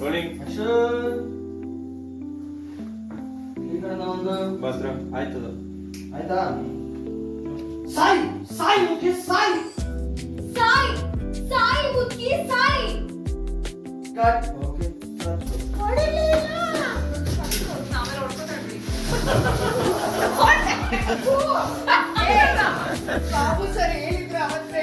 Rolling ಈ ಕಡೆ ಒಂದು ಬಸ್ರ ಆಯ್ತದ ಆಯ್ತಾ ಸಾಯಿ ಸಾಯಿ ಮುಖ್ಯ Sai Sai Sai ಮುಕ್ಕಿ Sai cut okay Babu sir ಹೇಳಿದ್ರೆ ಅವತ್ತೇ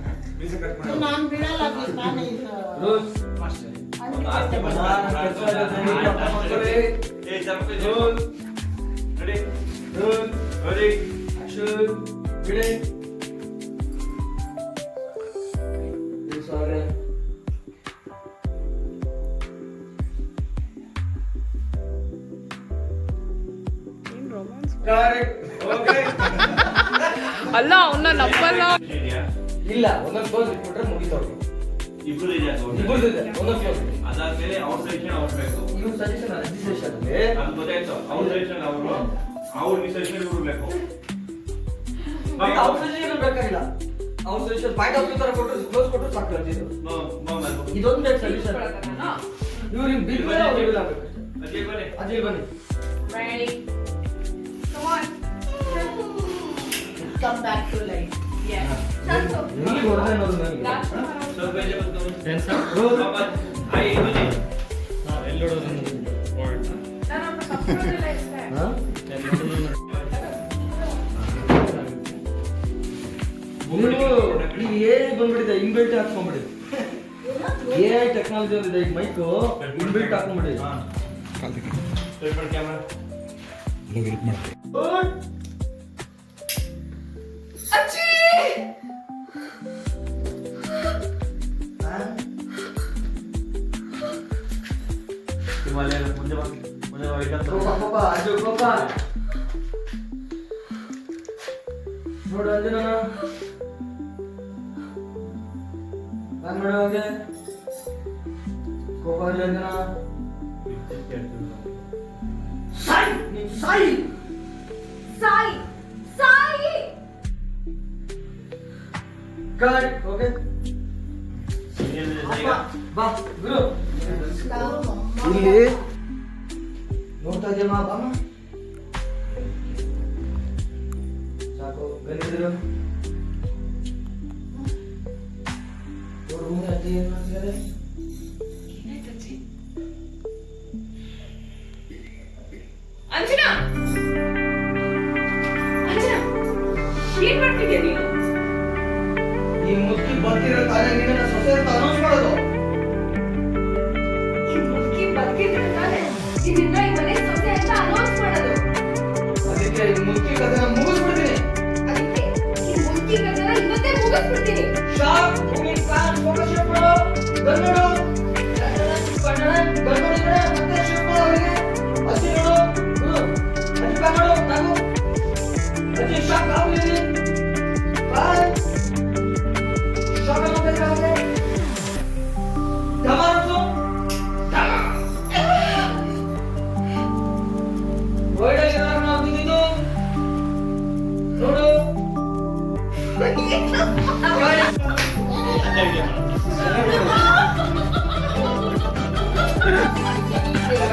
ನೈನ್ ಬಿಲ್ಡಿಂಗ್ ಯಜಮಾನ್ರು ಅಂತಾರೆ ಮತ್ತೆ ನಾನು ಬಿಡಲ್ಲ please, ನಾನೇ ಇದು. ರೂಲ್ಸ್ ಒಂದು ಆಸ್ತಿ ಮಾಡ್ತಾರೆ. ಏ ಸ್ವಲ್ಪ rule ready rule ready action ಬಿಡಿ ಇದು ಸಾವಿರ ಕರೆಕ್ಟ್ ಓಕೆ ಅಲ್ಲ ಅವನ್ನ ನಂಬಲ್ಲ ಇದೆಯಾ ಇಲ್ಲ ಒಂದೊಂದು ಕ್ಲೋಸ್ ಇಟ್ಬಿಟ್ರೆ ಮುಗಿತವ್ರು ಇಬ್ರು ಇದೆ ಒಂದೊಂದು ಕ್ಲೋಸ್ ಅದಾದ್ಮೇಲೆ ಅವ್ರ ಸಜೆಷನ್ ಅವ್ರು ಬೇಕು ಇವ್ರ ಸಜೆಷನ್ ರಿಜಿಸ್ಟ್ರೇಷನ್ ಅದು ಗೊತ್ತಾಯ್ತು. ಅವ್ರ ಸಜೆಷನ್ ಅವರು ಅವ್ರ ಸಜೆಷನ್ ಇವ್ರು ಬೇಕು. ಮತ್ತೆ ಅವ್ರ ಸಜೆಷನ್ ಬೇಕಾಗಿಲ್ಲ. ಅವ್ರ ಸಜೆಷನ್ ಪಾಯಿಂಟ್ ಆಫ್ ವ್ಯೂ ತರ ಕೊಟ್ಟರು ಕ್ಲೋಸ್ ಕೊಟ್ಟರು ಸಾಕು ಅಂತಿದ್ರು ನೋ ನೋ ಮ್ಯಾಮ್ ಇದೊಂದು ಬೇಕು ಸಜೆಷನ್ ಇವ್ರು ಹಿಂಗ್ ಬಿಲ್ ಮೇಲೆ ಅವ್ರು ಅಜಯ್ ಬನ್ನಿ. ಅಜಯ್ ಬನ್ನಿ. Ready? Come on. Come back to life. ಎ ಬಂದ್ಬಿಟ್ಟಿದೆ ಇನ್ಬಿಲ್ಟ್ ಹಾಕೊಂಡ್ಬಿಡಿ ಎ ಐ ಟೆಕ್ನಾಲಜಿ ಇದೆ ಈಗ ಮೈಕು ಇನ್ಬಿಲ್ಟ್ ಹಾಕೊಂಡ್ಬಿಡಿ ಸ್ವಲ್ಪ camera Udah mas, udah balikan tuh. Bapak, bapak, ayo bapak. Udah aja nana. Bang udah aja. Bapak aja nana. Sai, sai, sai, sai. Cut, okay. Bang, bang, guru. Tahu, mama. Iya. ಇದೆಯಮ್ಮ ಬಾಮ ಸಾಕು ಗಲಿದ್ರು ನೋಡು ಮುಂದೆ ಅಜ್ಜಿ ಏನ್ ಮಾಡ್ತಿದ್ದಾರೆ ಅಂಜನಾ ಅಂಜನಾ ಏನ್ ಮಾಡ್ತಿದ್ಯಾ ನೀನು ಈ ಮುದುಕಿ ಬರ್ತಿರೋ ತಾನೇ ನಿನ್ನ ಸೊಸೆ ಅಂತ ಅನೌನ್ಸ್ ಮಾಡೋದು ಈ ಮುದುಕಿ ಬದುಕಿದ್ರೆ ತಾನೆ ಇದನ್ನ ಮುಗಿಸ್ಬಿಡ್ತೀನಿ ಅದಕ್ಕೆ ಈ ಮುದುಕಿ ಕಥೆನ ಇವತ್ತೇ ಮುಗಿಸ್ಬಿಡ್ತೀನಿ ಶಾಪ್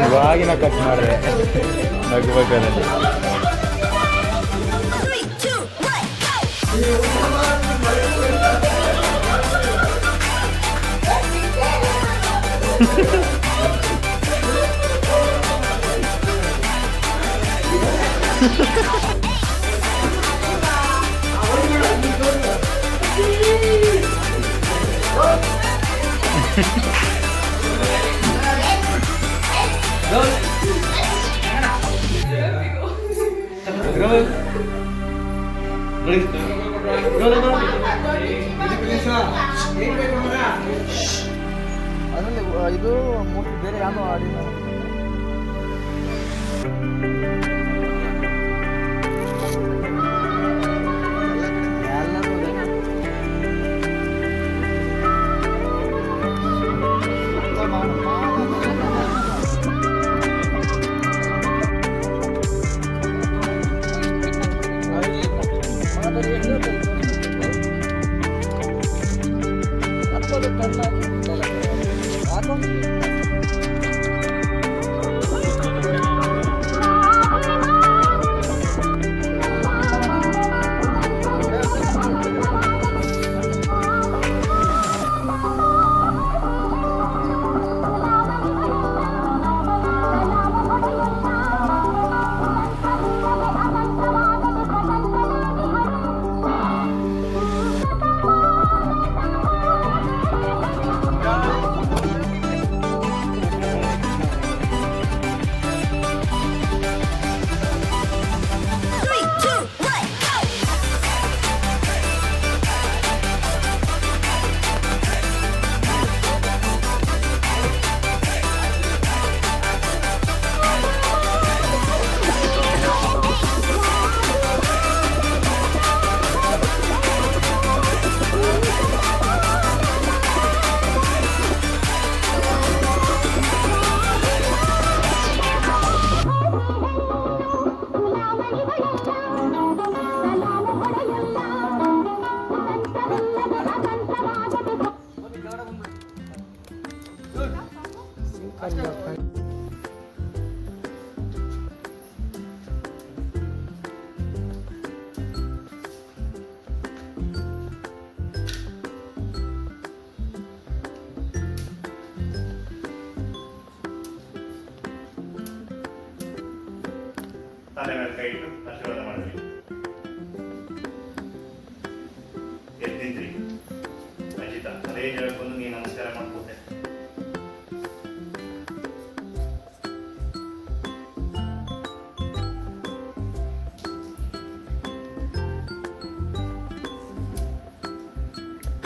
ಇವಾಗಿನ ಕಟ್ ಮಾಡಿದೆ ನಗ್ಬೇಕಾದ್ರೆ Ha ha ha! ಇದು ಮೂರ್ತಿ ಬೇರೆ ಯಾವುದು ಆಡಿಲ್ಲ ಕೈ ಇಟ್ಟು ಆಶೀರ್ವಾದ ಮಾಡಿದ್ರಿ ಎದ್ದಿದ್ರಿ. ಅಜಿತ ಅದೇ ಜಾಗಕ್ಕೆ ಬಂದು ನಮಸ್ಕಾರ ಮಾಡ್ಬೋದೆ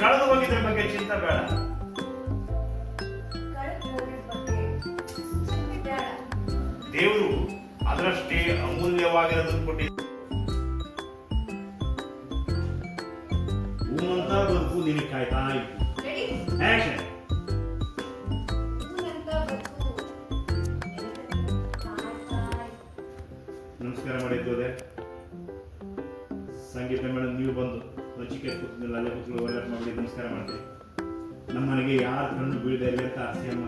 ಕಳೆದು ಹೋಗಿದ್ರ ಬಗ್ಗೆ ಚಿಂತೆ ಬೇಡ. ಅಮೂಲ್ಯವಾಗಿರೋದನ್ನು ಕೊಟ್ಟಿದ್ದ. ಹೂವಂತ ಬದುಕು ನಿನಗೆ ಕಾಯ್ತಾ ಇತ್ತು? ಆಕ್ಷನ್ ನಮಸ್ಕಾರ ಮಾಡಿದ್ದೋದೆ ಸಂಗೀತ ಮೇಡಮ್ ನೀವು ಬಂದು ರಚಿಕೆ ಕೂತಿದ್ದಿಲ್ಲ ಅಲ್ಲೇ ಕೂತ್ಕೊಂಡು ಒಳ್ಳೆ ಮಾಡಿ ನಮಸ್ಕಾರ ಮಾಡ್ತೀವಿ. ನಮ್ಮ ಮನೆಗೆ ಯಾರು ಕಣ್ಣು ಬೀಳದೆ ಇರಲಿ ಅಂತ ಆಸೆ ಅಮ್ಮ.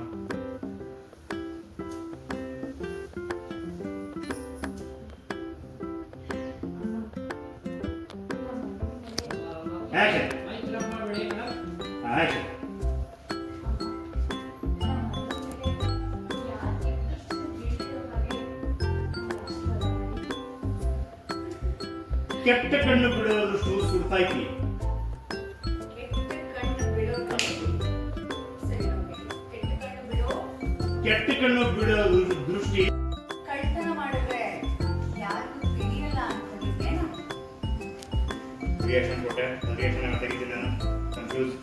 ಆಕ್ಷನ್ ಆಕ್ಷನ್ ಕೆಟ್ಟ ಕಣ್ಣು ಬಿಡೋದಷ್ಟು ಸುಡ್ತಾ ಇದ್ವಿ ಕೆಟ್ಟ ಕಣ್ಣು ಬಿಡೋದು ರಿಯಾಕ್ಷನ್ ಕೊಟ್ಟೆ. ಒಂದು ರಿಯಾಕ್ಷನ್ ತೆಗಿತೀನಿ ನಾನು ಕನ್ಫ್ಯೂಸ್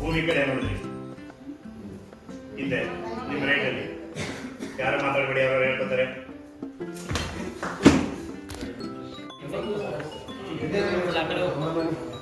ಭೂಮಿ ಕಡೆ ನೋಡಿದ್ರಿ ಹಿಂದೆ ನಿಮ್ಮ ರೈಟಲ್ಲಿ ಯಾರು ಮಾತಾಡಬೇಡಿ ಯಾರು ಹೇಳ್ಕೊತಾರೆ. ನೋಡೋಕೆ